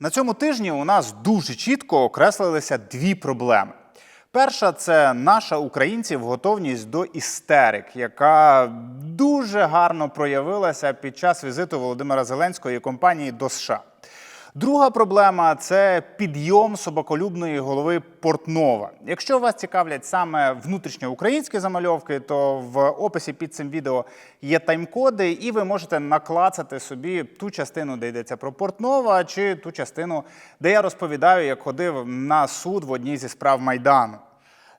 На цьому тижні у нас дуже чітко окреслилися дві проблеми. Перша це наша українців готовність до істерик, яка дуже гарно проявилася під час візиту Володимира Зеленського і компанії до США. Друга проблема це підйом собаколюбної голови Портнова. Якщо вас цікавлять саме внутрішньоукраїнські замальовки, то в описі під цим відео є тайм-коди, і ви можете наклацати собі ту частину, де йдеться про Портнова, чи ту частину, де я розповідаю, як ходив на суд в одній зі справ Майдану.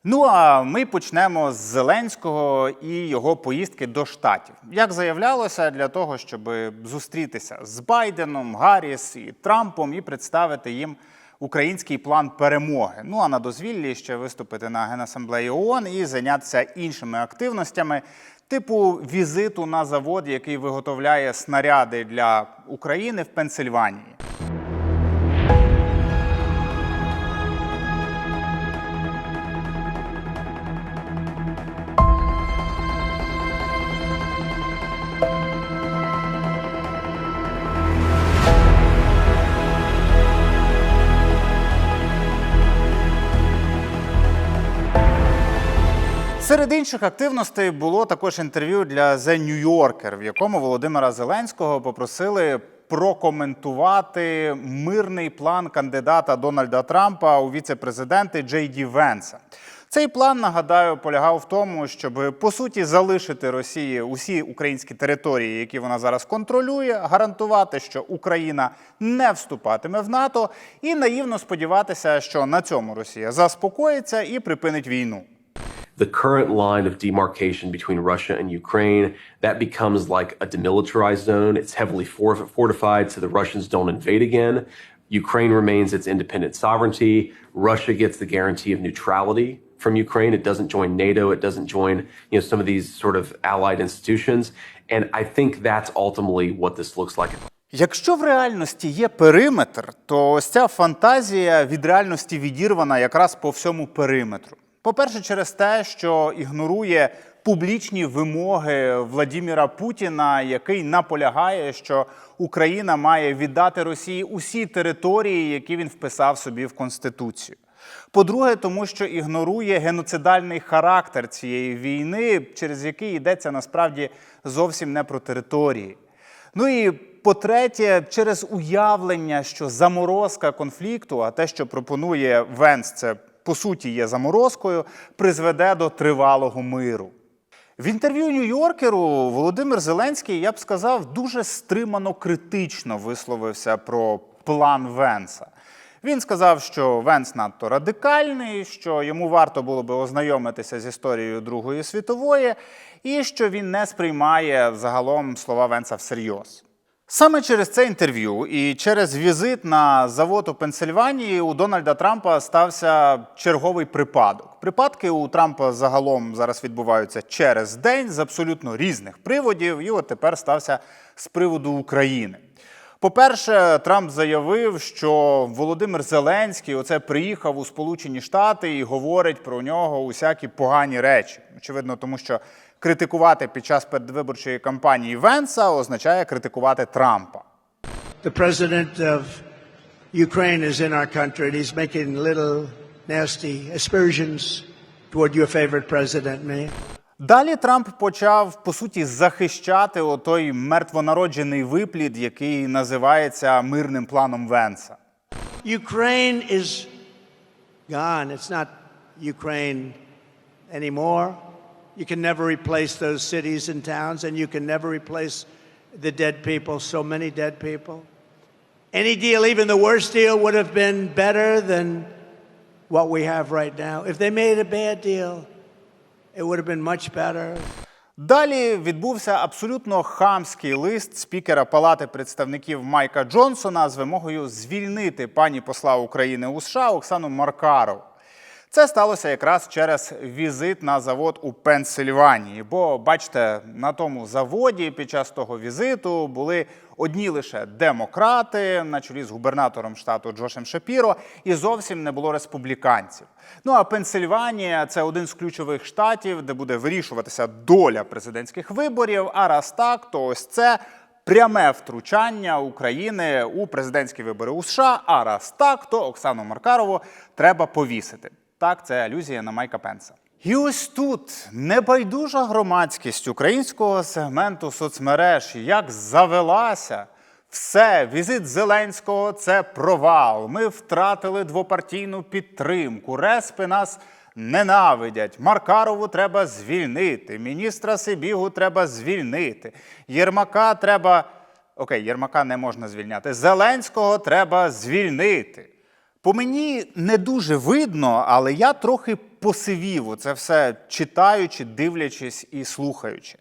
Ну а ми почнемо з Зеленського і його поїздки до штатів. Як заявлялося, для того, щоб зустрітися з Байденом, Гарріс і Трампом і представити їм український план перемоги. Ну а на дозвіллі ще виступити на Генасамблеї ООН і зайнятися іншими активностями, типу візиту на завод, який виготовляє снаряди для України в Пенсильванії. Інших активностей було також інтерв'ю для The New Yorker, в якому Володимира Зеленського попросили прокоментувати мирний план кандидата Дональда Трампа у віце-президенти Джей Ді Венса. Цей план, нагадаю, полягав в тому, щоб по суті залишити Росії усі українські території, які вона зараз контролює, гарантувати, що Україна не вступатиме в НАТО, і наївно сподіватися, що на цьому Росія заспокоїться і припинить війну. the current line of demarcation between Russia and Ukraine, that becomes like a demilitarized zone. It's heavily for- fortified so the Russians don't invade again. Ukraine remains its independent sovereignty. Russia gets the guarantee of neutrality from Ukraine. It doesn't join NATO. It doesn't join, you know, some of these sort of allied institutions. And I think that's ultimately what this looks like. Якщо в реальності є периметр, то ось ця фантазія від реальності відірвана якраз по всьому периметру. По-перше, через те, що ігнорує публічні вимоги Владіміра Путіна, який наполягає, що Україна має віддати Росії усі території, які він вписав собі в конституцію. По-друге, тому що ігнорує геноцидальний характер цієї війни, через який йдеться насправді зовсім не про території. Ну і по-третє, через уявлення, що заморозка конфлікту, а те, що пропонує Венс, це по суті є заморозкою, призведе до тривалого миру. В інтерв'ю Нью-Йоркеру Володимир Зеленський, я б сказав, дуже стримано критично висловився про план Венса. Він сказав, що Венс надто радикальний, що йому варто було би ознайомитися з історією Другої світової, і що він не сприймає загалом слова Венса всерйоз. Саме через це інтерв'ю і через візит на завод у Пенсильванії у Дональда Трампа стався черговий припадок. Припадки у Трампа загалом зараз відбуваються через день з абсолютно різних приводів, і от тепер стався з приводу України. По-перше, Трамп заявив, що Володимир Зеленський оце приїхав у Сполучені Штати і говорить про нього усякі погані речі. Очевидно, тому що критикувати під час передвиборчої кампанії Венса означає критикувати Трампа. The president of Ukraine is in our country and he's making little nasty aspersions toward your favorite president, me. Далі Трамп почав по суті захищати отой мертвонароджений виплід, який називається мирним планом Венса. Ukraine is gone. It's not Ukraine anymore. You can never replace those cities and towns, and you can never replace the dead people, so many dead people. Any deal, even the worst deal, would have been better than what we have right now. If they made a bad deal, it would have been much better. Далі відбувся абсолютно хамський лист спікера Палати представників Майка Джонсона з вимогою звільнити пані посла України у США Оксану Маркарову. Це сталося якраз через візит на завод у Пенсильванії. Бо, бачите, на тому заводі під час того візиту були одні лише демократи на чолі з губернатором штату Джошем Шапіро, і зовсім не було республіканців. Ну а Пенсильванія це один з ключових штатів, де буде вирішуватися доля президентських виборів. А раз так, то ось це пряме втручання України у президентські вибори у США. А раз так, то Оксану Маркарову треба повісити. Так, це алюзія на Майка Пенса. І ось тут небайдужа громадськість українського сегменту соцмереж як завелася. Все, візит Зеленського це провал. Ми втратили двопартійну підтримку. Респи нас ненавидять. Маркарову треба звільнити. Міністра Сибігу треба звільнити. Єрмака треба. Окей, Єрмака не можна звільняти. Зеленського треба звільнити. По мені не дуже видно, але я трохи посивів це все читаючи, дивлячись і слухаючи.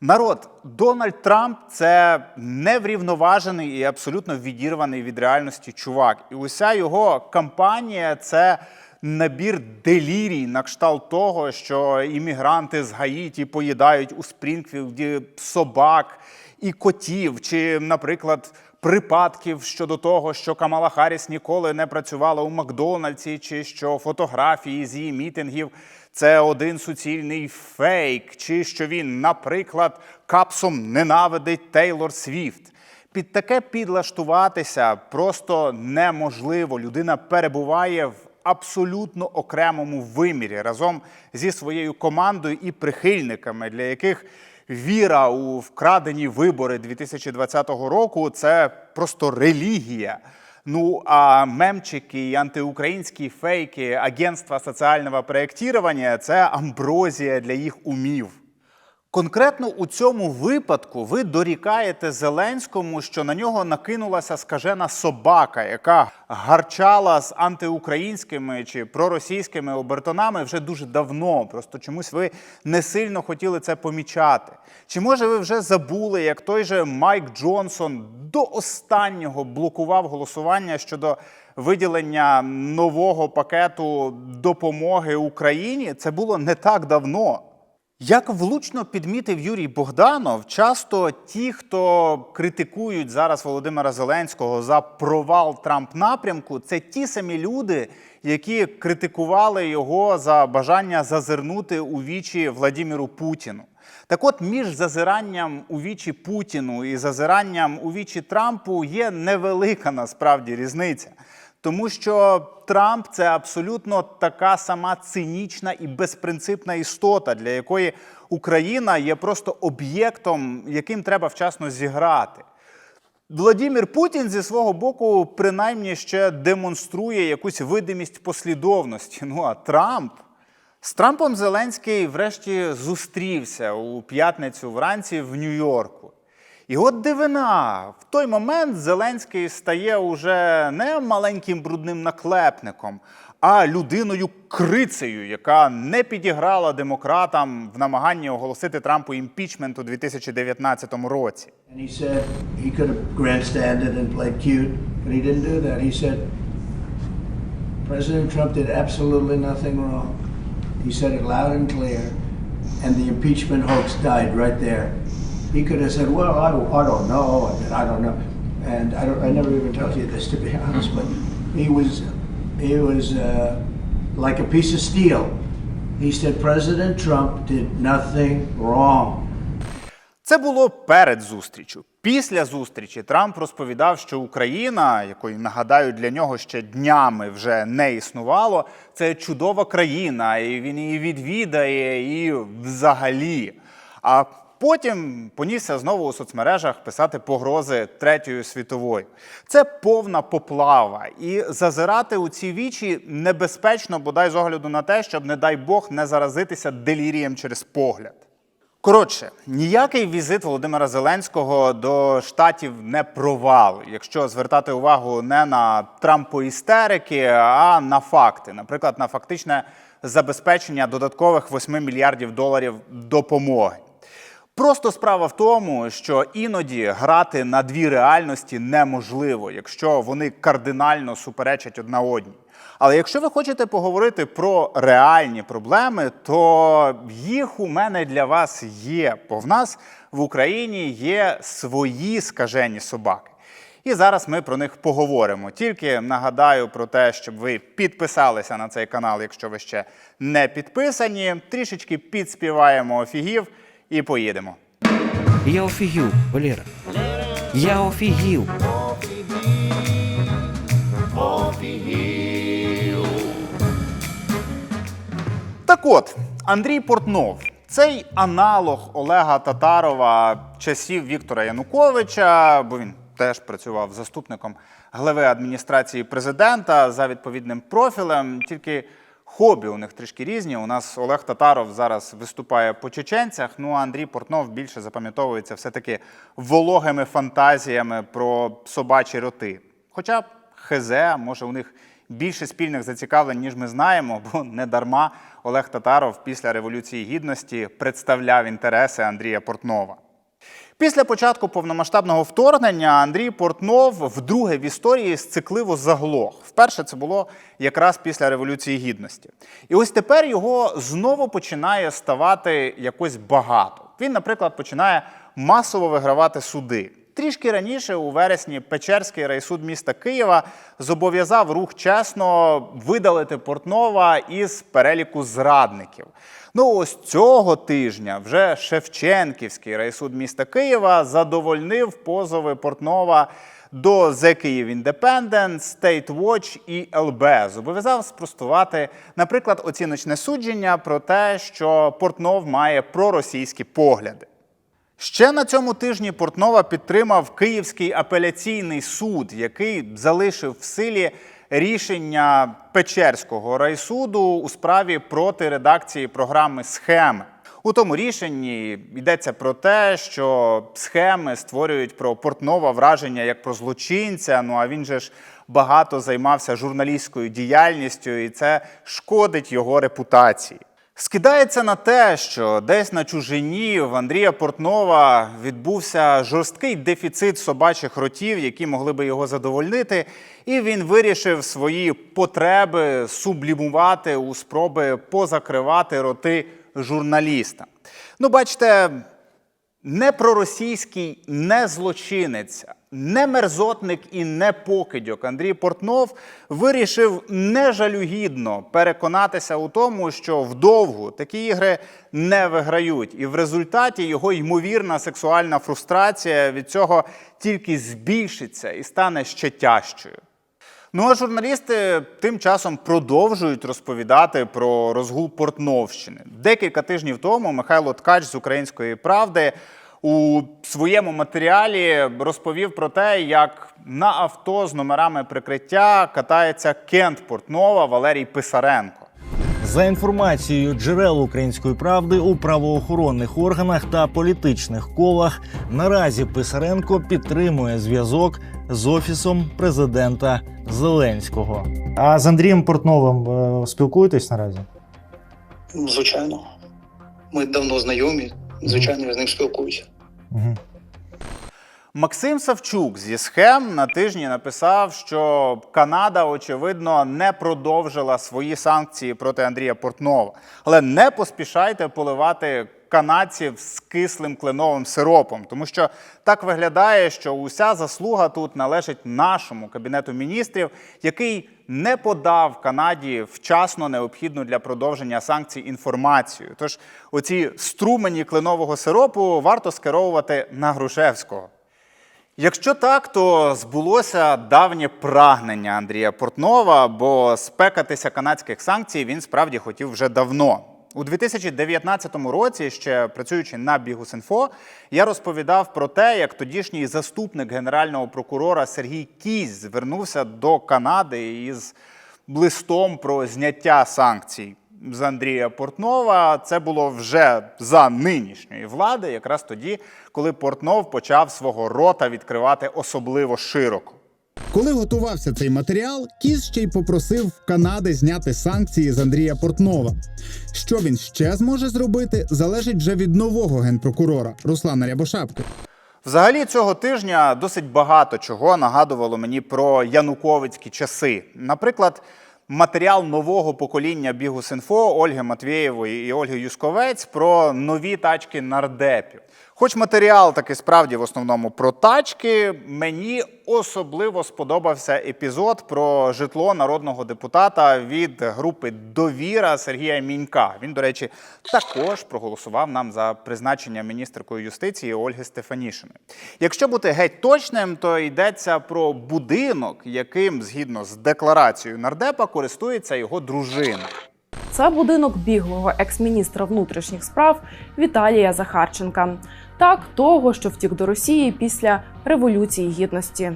Народ, Дональд Трамп це неврівноважений і абсолютно відірваний від реальності чувак. І уся його кампанія це набір делірій на кшталт того, що іммігранти з Гаїті поїдають у Спрінгфілді собак і котів, чи, наприклад, припадків щодо того, що Камала Харріс ніколи не працювала у Макдональдсі, чи що фотографії з її мітингів це один суцільний фейк, чи що він, наприклад, капсом ненавидить Тейлор Свіфт. Під таке підлаштуватися просто неможливо. Людина перебуває в абсолютно окремому вимірі разом зі своєю командою і прихильниками, для яких віра у вкрадені вибори 2020 року це просто релігія. Ну а мемчики і антиукраїнські фейки агентства соціального проєктування – це амброзія для їх умів. Конкретно у цьому випадку ви дорікаєте Зеленському, що на нього накинулася скажена собака, яка гарчала з антиукраїнськими чи проросійськими обертонами вже дуже давно. Просто чомусь ви не сильно хотіли це помічати. Чи може ви вже забули, як той же Майк Джонсон до останнього блокував голосування щодо виділення нового пакету допомоги Україні? Це було не так давно. Як влучно підмітив Юрій Богданов, часто ті, хто критикують зараз Володимира Зеленського за провал Трамп напрямку, це ті самі люди, які критикували його за бажання зазирнути у вічі Владіміру Путіну. Так от між зазиранням у вічі Путіну і зазиранням у вічі Трампу є невелика насправді різниця. Тому що Трамп це абсолютно така сама цинічна і безпринципна істота, для якої Україна є просто об'єктом, яким треба вчасно зіграти. Владімір Путін зі свого боку принаймні ще демонструє якусь видимість послідовності. Ну а Трамп з Трампом Зеленський врешті зустрівся у п'ятницю вранці в Нью-Йорку. І от дивина, в той момент Зеленський стає уже не маленьким брудним наклепником, а людиною крицею, яка не підіграла демократам в намаганні оголосити Трампу імпічмент у 2019 році. President Trump did absolutely nothing wrong. He said it loud and clear, and the impeachment hoax died right there. He could have said, "Well, I don't, I don't know, and I don't know," and I, don't, I never even told you this to be honest, but he was, he was uh, like a piece of steel. He said President Trump did nothing wrong. Це було перед зустрічю. Після зустрічі Трамп розповідав, що Україна, якої нагадаю для нього ще днями вже не існувало, це чудова країна, і він її відвідає, і взагалі. А потім понісся знову у соцмережах писати погрози третьої світової. Це повна поплава, і зазирати у ці вічі небезпечно, бодай з огляду на те, щоб, не дай Бог, не заразитися делірієм через погляд. Коротше, ніякий візит Володимира Зеленського до штатів не провал, якщо звертати увагу не на трампоістерики, а на факти, наприклад, на фактичне забезпечення додаткових 8 мільярдів доларів допомоги. Просто справа в тому, що іноді грати на дві реальності неможливо, якщо вони кардинально суперечать одна одній. Але якщо ви хочете поговорити про реальні проблеми, то їх у мене для вас є. Бо в нас в Україні є свої скажені собаки. І зараз ми про них поговоримо. Тільки нагадаю про те, щоб ви підписалися на цей канал, якщо ви ще не підписані. Трішечки підспіваємо офігів і поїдемо. Я офігів, Валера. Я офігів. Так от, Андрій Портнов. Цей аналог Олега Татарова часів Віктора Януковича, бо він теж працював заступником глави адміністрації президента за відповідним профілем. Тільки хобі у них трішки різні. У нас Олег Татаров зараз виступає по чеченцях. Ну а Андрій Портнов більше запам'ятовується все-таки вологими фантазіями про собачі роти. Хоча хезе, може, у них більше спільних зацікавлень, ніж ми знаємо, бо не дарма Олег Татаров після Революції Гідності представляв інтереси Андрія Портнова. Після початку повномасштабного вторгнення Андрій Портнов вдруге в історії сцикливо заглох. Вперше це було якраз після Революції Гідності. І ось тепер його знову починає ставати якось багато. Він, наприклад, починає масово вигравати суди. Трішки раніше, у вересні, Печерський райсуд міста Києва зобов'язав рух чесно видалити Портнова із переліку зрадників. Ну, ось цього тижня вже Шевченківський райсуд міста Києва задовольнив позови Портнова до The Kyiv Independent, State Watch і ЛБ. Зобов'язав спростувати, наприклад, оціночне судження про те, що Портнов має проросійські погляди. Ще на цьому тижні Портнова підтримав Київський апеляційний суд, який залишив в силі рішення Печерського райсуду у справі проти редакції програми схеми. У тому рішенні йдеться про те, що схеми створюють про Портнова враження як про злочинця. Ну а він же ж багато займався журналістською діяльністю, і це шкодить його репутації. Скидається на те, що десь на чужині в Андрія Портнова відбувся жорсткий дефіцит собачих ротів, які могли би його задовольнити, і він вирішив свої потреби сублімувати у спроби позакривати роти журналістам. Ну, бачите, не проросійський, не злочинець, не мерзотник і не покидьок Андрій Портнов вирішив нежалюгідно переконатися у тому, що вдовгу такі ігри не виграють, і в результаті його ймовірна сексуальна фрустрація від цього тільки збільшиться і стане ще тяжчою. Ну а журналісти тим часом продовжують розповідати про розгул Портновщини. Декілька тижнів тому Михайло Ткач з Української правди у своєму матеріалі розповів про те, як на авто з номерами прикриття катається Кент Портнова Валерій Писаренко. За інформацією джерел української правди у правоохоронних органах та політичних колах, наразі Писаренко підтримує зв'язок з офісом президента Зеленського. А з Андрієм Портновим е, спілкуєтесь наразі? Звичайно. Ми давно знайомі. Звичайно, я з ним спілкуюся. Угу. Максим Савчук зі схем на тижні написав, що Канада, очевидно, не продовжила свої санкції проти Андрія Портнова. Але не поспішайте поливати канадців з кислим кленовим сиропом, тому що так виглядає, що уся заслуга тут належить нашому кабінету міністрів, який не подав Канаді вчасно необхідну для продовження санкцій інформацію. Тож оці струмені кленового сиропу варто скеровувати на Грушевського. Якщо так, то збулося давнє прагнення Андрія Портнова, бо спекатися канадських санкцій він справді хотів вже давно. У 2019 році, ще працюючи на Бігус.Інфо, я розповідав про те, як тодішній заступник генерального прокурора Сергій Кізь звернувся до Канади із листом про зняття санкцій з Андрія Портнова. Це було вже за нинішньої влади, якраз тоді, коли Портнов почав свого рота відкривати особливо широко. Коли готувався цей матеріал, Кіс ще й попросив Канади зняти санкції з Андрія Портнова. Що він ще зможе зробити, залежить вже від нового генпрокурора Руслана Рябошапки. Взагалі цього тижня досить багато чого нагадувало мені про януковицькі часи. Наприклад, матеріал нового покоління Бігус.Інфо Ольги Матвєєвої і Ольги Юсковець про нові тачки нардепів. Хоч матеріал таки справді в основному про тачки, мені особливо сподобався епізод про житло народного депутата від групи Довіра Сергія Мінька. Він, до речі, також проголосував нам за призначення міністеркою юстиції Ольги Стефанішиної. Якщо бути геть точним, то йдеться про будинок, яким згідно з декларацією нардепа користується його дружина. Це будинок біглого екс-міністра внутрішніх справ Віталія Захарченка, так того, що втік до Росії після революції гідності.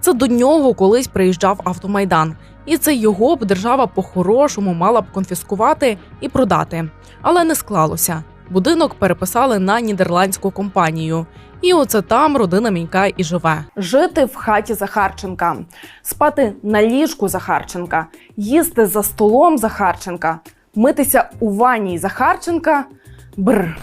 Це до нього колись приїжджав автомайдан, і це його б держава по-хорошому мала б конфіскувати і продати. Але не склалося. Будинок переписали на нідерландську компанію. І оце там родина Мінька і живе. Жити в хаті Захарченка, спати на ліжку Захарченка, їсти за столом Захарченка, митися у ванні Захарченка. Бр.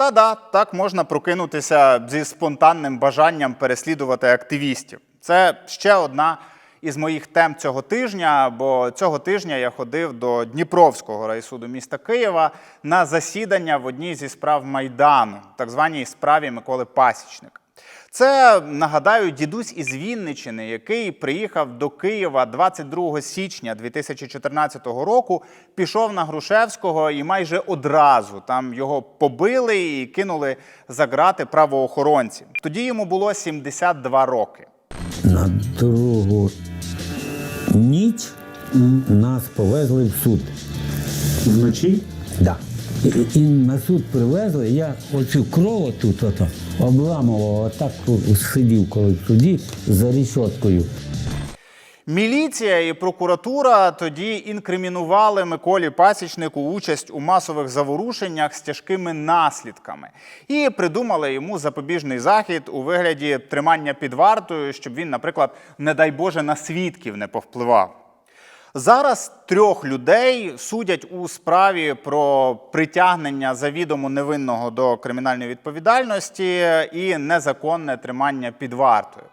Та-да, так можна прокинутися зі спонтанним бажанням переслідувати активістів. Це ще одна із моїх тем цього тижня, бо цього тижня я ходив до Дніпровського райсуду міста Києва на засідання в одній зі справ Майдану, так званій справі Миколи Пасічника. Це нагадаю дідусь із Вінничини, який приїхав до Києва 22 січня 2014 року, пішов на Грушевського і майже одразу там його побили і кинули за грати правоохоронці. Тоді йому було 72 роки. На другу ніч нас повезли в суд. Вночі? Да. І, на суд привезли, я оцю кров тут ото, обламував, отак сидів коли в суді за рішоткою. Міліція і прокуратура тоді інкримінували Миколі Пасічнику участь у масових заворушеннях з тяжкими наслідками і придумали йому запобіжний захід у вигляді тримання під вартою, щоб він, наприклад, не дай Боже, на свідків не повпливав. Зараз трьох людей судять у справі про притягнення завідомо невинного до кримінальної відповідальності і незаконне тримання під вартою.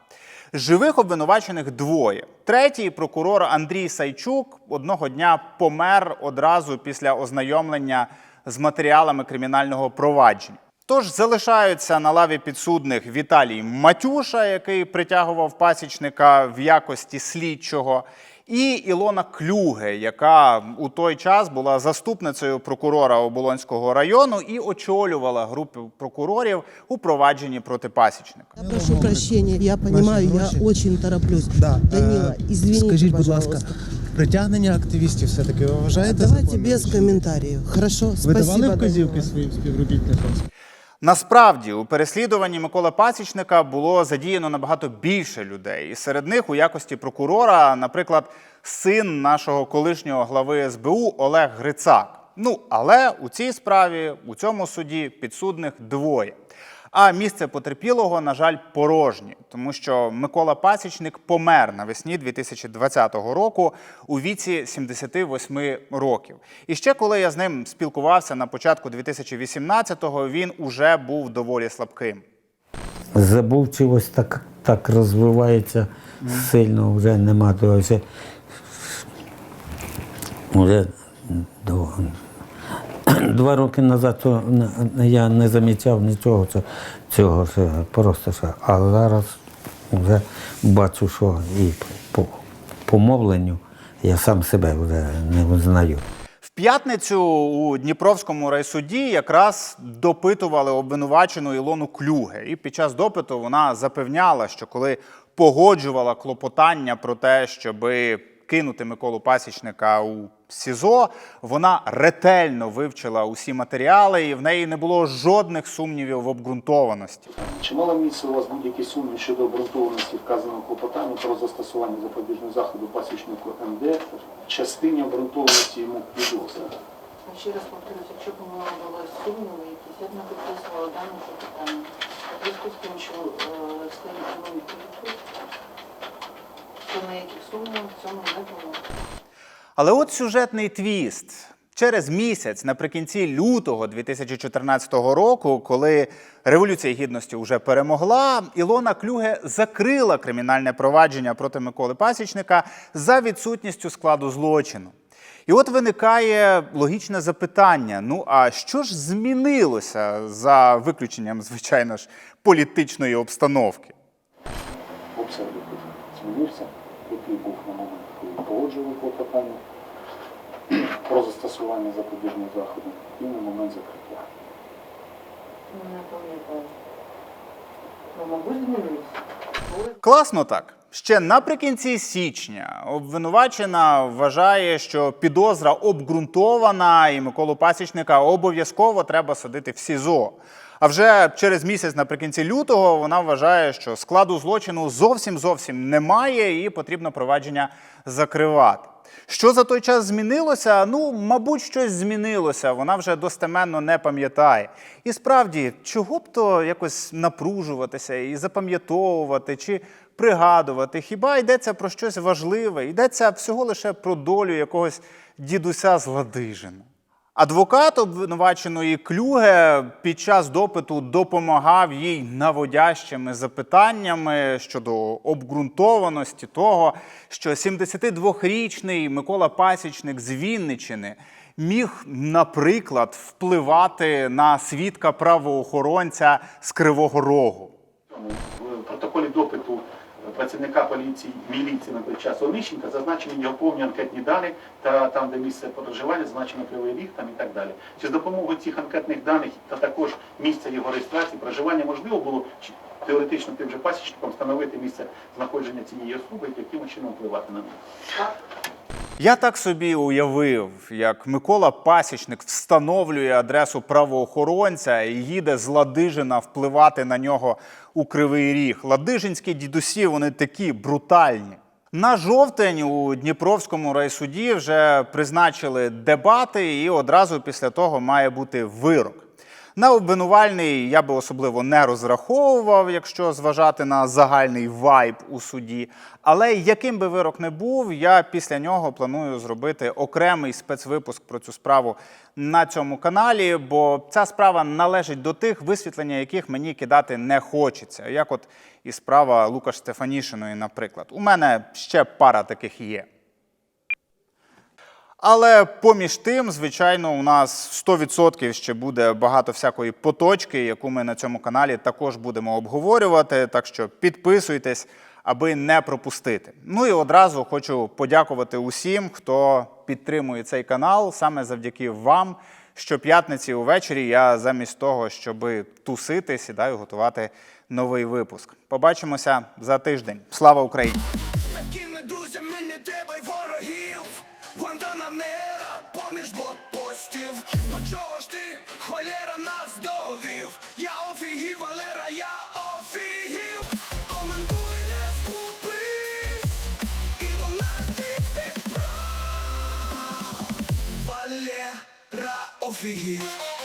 Живих обвинувачених двоє. Третій прокурор Андрій Сайчук одного дня помер одразу після ознайомлення з матеріалами кримінального провадження. Тож залишаються на лаві підсудних Віталій Матюша, який притягував пасічника в якості слідчого, і Ілона Клюге, яка у той час була заступницею прокурора Оболонського району і очолювала групу прокурорів у провадженні проти пасічника. Я прошу прощения, я понимаю, я очень тороплюсь. Да. Данила, Е, извините, Скажіть, будь ласка, притягнення активістів все-таки ви вважаєте? Давайте без комментариев. Хорошо, Ви давали вказівки своїм співробітникам? Насправді у переслідуванні Миколи Пасічника було задіяно набагато більше людей. І серед них у якості прокурора, наприклад, син нашого колишнього глави СБУ Олег Грицак. Ну але у цій справі у цьому суді підсудних двоє. А місце потерпілого, на жаль, порожнє, тому що Микола Пасічник помер навесні 2020 року у віці 78 років. І ще коли я з ним спілкувався на початку 2018-го, він уже був доволі слабким. Забувчивость так, так розвивається сильно, вже нема того. Вже, вже до, два роки назад то я не замічав нічого цього, просто що. А зараз вже бачу, що і по мовленню я сам себе вже не знаю. В п'ятницю у Дніпровському райсуді якраз допитували обвинувачену Ілону Клюге. І під час допиту вона запевняла, що коли погоджувала клопотання про те, щоби кинути Миколу Пасічника у СІЗО, вона ретельно вивчила усі матеріали, і в неї не було жодних сумнівів в обґрунтованості. Чи мала місце у вас будь-які сумніви щодо обґрунтованості вказаного клопотання про застосування запобіжного заходу пасічнику МД в частині обґрунтованості йому підозри? Ще раз повторюсь, якщо б у мене були сумніви, якісь я б не підписувала дане запитання. Зв'язку з тим, що е, стоїть відповідь, то ніяких сумнівів в цьому не було. Але от сюжетний твіст. Через місяць, наприкінці лютого 2014 року, коли Революція Гідності вже перемогла, Ілона Клюге закрила кримінальне провадження проти Миколи Пасічника за відсутністю складу злочину. І от виникає логічне запитання: ну а що ж змінилося за виключенням, звичайно ж, політичної обстановки? Обсяг змінився, який був на момент, коли погоджували клопотання про застосування запобіжних заходів і на момент закриття. Не пам'ятаю. Ну, мабуть, змінився. Класно так. Ще наприкінці січня обвинувачена вважає, що підозра обґрунтована, і Миколу Пасічника обов'язково треба садити в СІЗО. А вже через місяць, наприкінці лютого, вона вважає, що складу злочину зовсім зовсім немає, і потрібно провадження закривати. Що за той час змінилося? Ну, мабуть, щось змінилося. Вона вже достеменно не пам'ятає. І справді, чого б то якось напружуватися і запам'ятовувати чи пригадувати? Хіба йдеться про щось важливе? Йдеться всього лише про долю якогось дідуся з Ладижина. Адвокат обвинуваченої Клюге під час допиту допомагав їй наводящими запитаннями щодо обґрунтованості того, що 72-річний Микола Пасічник з Вінничини міг, наприклад, впливати на свідка правоохоронця з Кривого Рогу. Працівника поліції міліції на той час Онищенка зазначені його повні анкетні дані та там, де місце проживання, зазначено Кривий Ріг там і так далі. Чи з допомогою цих анкетних даних та також місця його реєстрації проживання можливо було теоретично тим же пасічником встановити місце знаходження цієї особи і яким чином впливати на неї? Я так собі уявив, як Микола Пасічник встановлює адресу правоохоронця і їде з Ладижина впливати на нього у Кривий Ріг. Ладижинські дідусі вони такі брутальні. На жовтень у Дніпровському райсуді вже призначили дебати, і одразу після того має бути вирок. На обвинувальний я би особливо не розраховував, якщо зважати на загальний вайб у суді. Але яким би вирок не був, я після нього планую зробити окремий спецвипуск про цю справу на цьому каналі, бо ця справа належить до тих, висвітлення яких мені кидати не хочеться. Як от і справа Лукаш Стефанішиної, наприклад. У мене ще пара таких є. Але поміж тим, звичайно, у нас 100% ще буде багато всякої поточки, яку ми на цьому каналі також будемо обговорювати. Так що підписуйтесь, аби не пропустити. Ну і одразу хочу подякувати усім, хто підтримує цей канал. Саме завдяки вам. Щоп'ятниці увечері я замість того, щоб тусити, сідаю готувати новий випуск. Побачимося за тиждень. Слава Україні! панера поміж блокпостів. До чого ж ти, холера, нас довів? Я офігів, Валера, я офігів. Коментуй, не І до нас ти офігів.